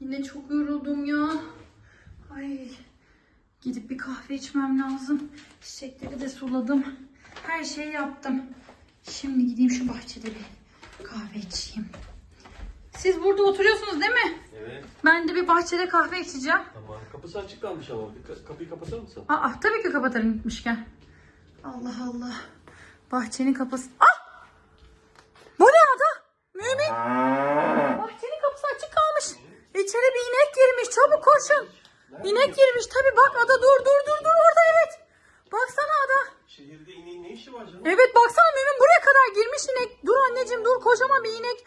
Yine çok yoruldum ya. Ay. Gidip bir kahve içmem lazım. Çiçekleri de suladım. Her şeyi yaptım. Şimdi gideyim şu bahçede bir kahve içeyim. Siz burada oturuyorsunuz değil mi? Evet. Ben de bir bahçede kahve içeceğim. Tamam. Kapısı açık kalmış ama. Bir ka- kapıyı kapatır mısın? Aa tabii ki kapatırım gitmişken. Allah Allah. Bahçenin kapısı. Ah! Bu ne ada? Mümin. Bahçenin kapısı açık kalmış. İçeri bir inek girmiş. Çabuk koşun. İnek girmiş. Tabii bak ada dur dur dur dur orada evet. Baksana ada. Şehirde ineğin ne işi var canım? Evet baksana Mümin buraya kadar girmiş inek. Dur anneciğim dur kocaman bir inek.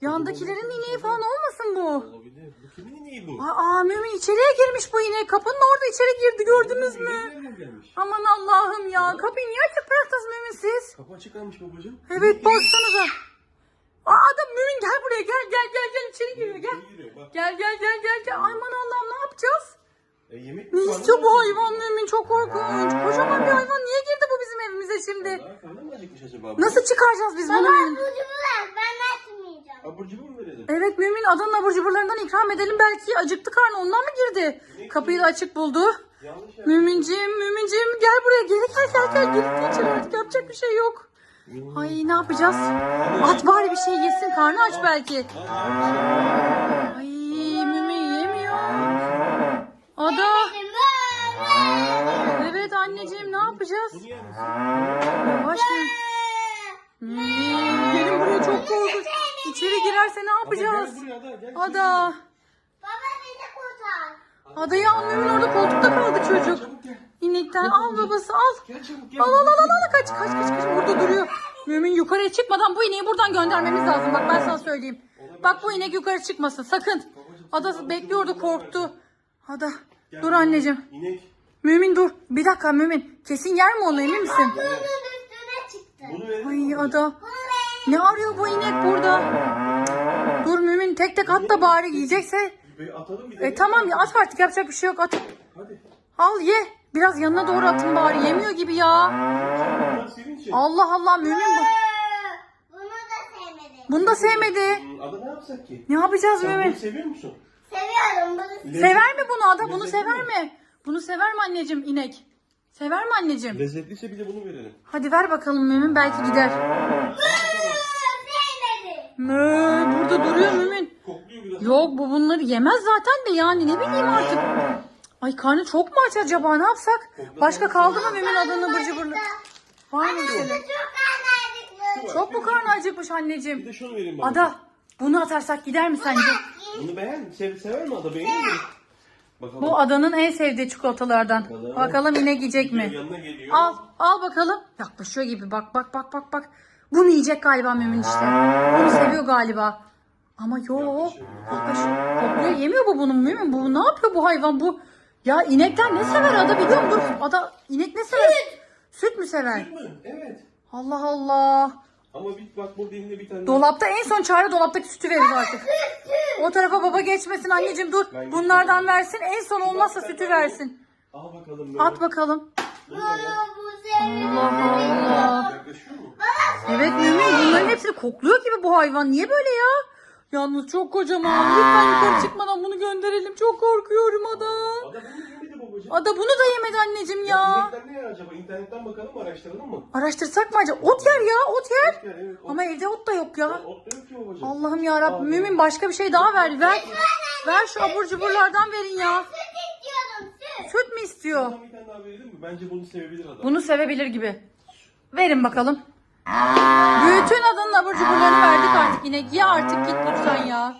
Yandakilerin ineği falan olmasın bu. Olabilir. Bu kimin ineği bu? Aa Mümin içeriye girmiş bu inek. Kapının orada içeri girdi gördünüz mü? İnek nereden gelmiş? Aman Allah'ım ya. Kapıyı niye açık bıraktınız Mümin siz? Kapı açık kalmış babacığım. Evet baksanıza. Aa adam Mümin gel buraya gel gel gel gel içeri giriyor gel. İçeri giriyor, Bak. Gel gel gel gel gel. Aman Allah'ım ne yapacağız? E, yemek Ne mi? istiyor bu hayvan Mümin çok korkunç. Kocaman bir hayvan niye girdi evimize şimdi? Daha karnı mı acıkmış acaba? Nasıl çıkaracağız biz bunu Mümin? Ben açmayacağım. Abur cubur mu verelim? Evet Mümin adanın abur cuburlarından ikram edelim. Belki acıktı karnı ondan mı girdi? Kapıyı da açık buldu. Yanlış yer. Müminciğim, Müminciğim gel buraya. Geri gel gel gel. Geri içeri artık yapacak bir şey yok. Ay ne yapacağız? At bari bir şey yesin. Karnı aç belki. Ay Mümin yemiyor. Ada. Evet anneciğim ne yapacağız? Yavaş? Mümin gelin buraya çok korkunç. İçeri girerse ne yapacağız? Ada. Baba beni kurtar. Adayı al Mümin orada koltukta kaldı çocuk. İnekten al babası. Al al al al al kaç kaç kaç kaç burada duruyor. Mümin yukarıya çıkmadan bu ineği buradan göndermemiz lazım. Bak ben sana söyleyeyim. Bak bu inek yukarı çıkmasın sakın. Ada bekliyordu korktu. Ada dur anneciğim. İnek. Mümin dur. Bir dakika Mümin. Kesin yer mi onu emin misin? Bunun üstüne çıktı. Bunu. Ay? Ada. Ne arıyor bu inek burada? Dur Mümin tek tek at da bari yiyecekse. Bir atalım bir de. E tamam ya at artık yapacak bir şey yok at. Hadi. Al ye. Biraz yanına doğru atın bari yemiyor gibi ya. Bunlar senin için. Allah Allah Mümin bu. Bunu da sevmedim. Bunu da sevmedi. Hmm, Ada ne yapsak ki? Ne yapacağız Sen bunu Mümin? seviyor musun? Seviyorum bunu. Sever mi bunu Ada? Bunu Lezzetli sever mi? mi? Bunu sever mi anneciğim inek? Sever mi anneciğim? Lezzetliyse bir de bunu verelim. Hadi ver bakalım Mümin belki gider. Mö, burada duruyor Mümin. Kokluyor biraz. Yok bu bunları yemez zaten de yani ne bileyim artık. Ay karnı çok mu aç acaba ne yapsak? Başka kaldı mı Mümin adını bıcı bırlı? Var mı bir şeyler? Çok mu karnı acıkmış Bir anneciğim? de şunu vereyim bana. Ada bunu atarsak gider mi sence? Bunu beğen? Sev, sever mi Ada? Beğenir mi? Bakalım. Bu adanın en sevdiği çikolatalardan. Bakalım. Bakalım inek yiyecek mi? Yanına geliyor. Al, al bakalım. Yaklaşıyor gibi. Bak, bak, bak, bak, bak. Bunu yiyecek galiba Mümin işte. Bunu seviyor galiba. Ama yok. Yaklaşıyor. Kokluyor. Yemiyor bu bunun Mümin. Bu ne yapıyor bu hayvan? Bu ya inekten ne sever ada biliyor musun? Dur. Ada inek ne sever? Süt. mü sever? Değil mi? Evet. Allah Allah. Ama bir bak burada elinde bir tane. Dolapta en son çare dolaptaki sütü veririz artık. O tarafa baba geçmesin anneciğim dur. Ben Bunlardan versin. En son olmazsa sütü versin. Al bakalım böyle. At bakalım. Allah Allah. Yaklaşıyor mu? Evet Mümin bunların hepsini kokluyor gibi bu hayvan. Niye böyle ya? Yalnız çok kocaman. Lütfen yukarı çıkmadan bunu gönderelim. Çok korkuyorum Ada. Ada bunu babacığım. Ada bunu da yemedi anneciğim ya. İnekler ne yer acaba? İnternetten bakalım mı? Araştıralım mı? Araştırsak mı acaba? Ot yer ya ot yer. Evet, evet. Ot, Ama evde ot da yok ya. ot da yok ki babacığım. Allah'ım ya Rabbim. Mümin başka bir şey daha ver. Ver. Ver şu abur cuburlardan verin ya. Süt istiyorum süt. Süt mü istiyor? Sana bir tane daha verelim mi? Bence bunu sevebilir adam. Bunu sevebilir gibi. Verin bakalım. Bütün adanın abur cuburlarını verdik artık yine. Ye artık git lütfen ya.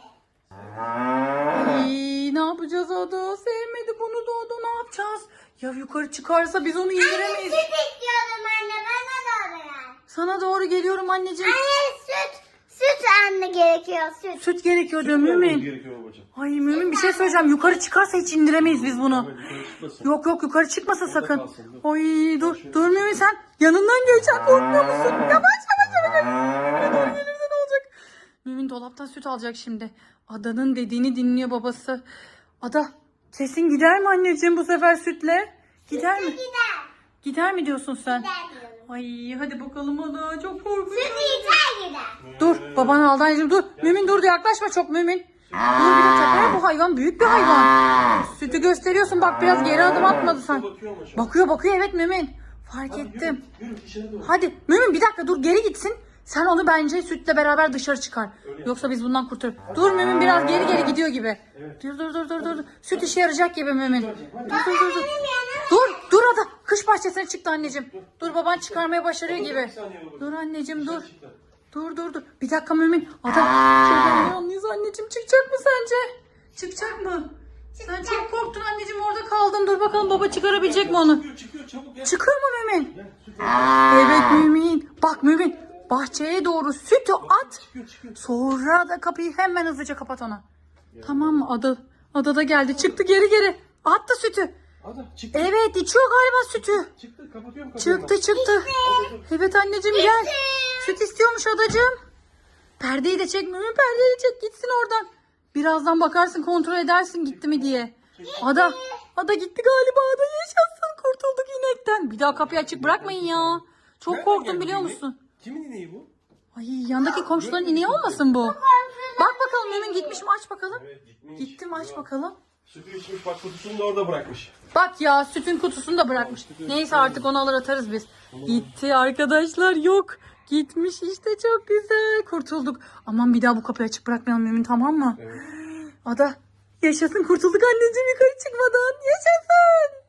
Ay, ne yapacağız Ada? Sevmedi bunu da Ada ne yapacağız? Ya yukarı çıkarsa biz onu indiremeyiz. Süt istiyordum anne bana da oraya. Sana doğru geliyorum anneciğim. Anne süt. Süt anne gerekiyor süt. Süt gerekiyor diyor Mümin. gerekiyor babacığım. Ay Mümin bir şey söyleyeceğim. Yukarı çıkarsa hiç indiremeyiz biz bunu. Evet, yukarı çıkmasın. Yok yok yukarı çıkmasın Orada sakın. kalsın, dur. Oy dur dur Mümin sen yanından geçeceksin korkmuyor musun? Yavaş yavaş yavaş. Mümin'e doğru gelirse ne olacak? Mümin dolaptan süt alacak şimdi. Adanın dediğini dinliyor babası. Ada sesin gider mi anneciğim bu sefer sütle? Gider mi? Gider. Gider mi diyorsun sen? Gider diyorum. Ay hadi bakalım Ada çok korkuyorum. Süt yeter gider. Dur baban aldı anneciğim dur. Mümin dur yaklaşma çok Mümin. Dur bir de tepeye bu hayvan büyük bir hayvan. Sütü gösteriyorsun bak biraz geri adım atmadı sen. Bakıyor. Bakıyor evet Mümin. Fark Hadi ettim. Hadi Mümin bir dakika dur geri gitsin. Sen onu bence sütle beraber dışarı çıkar. Öyle Yoksa biz bundan kurtar. Dur Mümin biraz geri geri gidiyor gibi. Evet. Dur dur dur dur dur. Süt işe yarayacak gibi Mümin. Dur dur dur dur. Dur dur ada. Kış bahçesine çıktı anneciğim. Dur baban çıkarmaya başarıyor gibi. Dur anneciğim dur. Dur dur dur. Bir dakika Mümin. Ada. Şuradan yalnız anneciğim çıkacak mı sence? Çıkacak mı? Sen çok korktun anneciğim orada kaldın. Dur bakalım baba çıkarabilecek mi onu? Çıkıyor çıkıyor çabuk. Çıkıyor mu Mümin? Evet Mümin. Bak Mümin. Bahçeye doğru sütü at. çıkıyor çıkıyor. Sonra da kapıyı hemen hızlıca kapat ona. Tamam mı? Ada, ada da geldi. Çıktı geri geri. Attı sütü. Ada çıktı. Evet içiyor galiba sütü. Çıktı kapatıyorum kapıyı. Çıktı çıktı. Evet anneciğim gel. Süt istiyormuş adacığım. Perdeyi de çek Mümin perdeyi de çek gitsin oradan. Birazdan bakarsın kontrol edersin gitti mi diye. Ada, ada gitti galiba ada yaşasın kurtulduk inekten. Bir daha kapıyı açık bırakmayın ya. Çok korktum biliyor musun? Kimin ineği bu? Ay yandaki komşuların ineği olmasın bu? Bak bakalım Mümin gitmiş mi aç bakalım. Evet gitmiş. Gitti mi aç bakalım. Sütü içmiş bak kutusunu da orada bırakmış. Bak ya sütün kutusunu da bırakmış. Neyse artık onu alır atarız biz. Gitti arkadaşlar yok. Gitmiş işte çok güzel. Kurtulduk. Aman bir daha bu kapıyı açık bırakmayalım Mümin tamam mı? Evet. Ada yaşasın kurtulduk anneciğim yukarı çıkmadan. Yaşasın.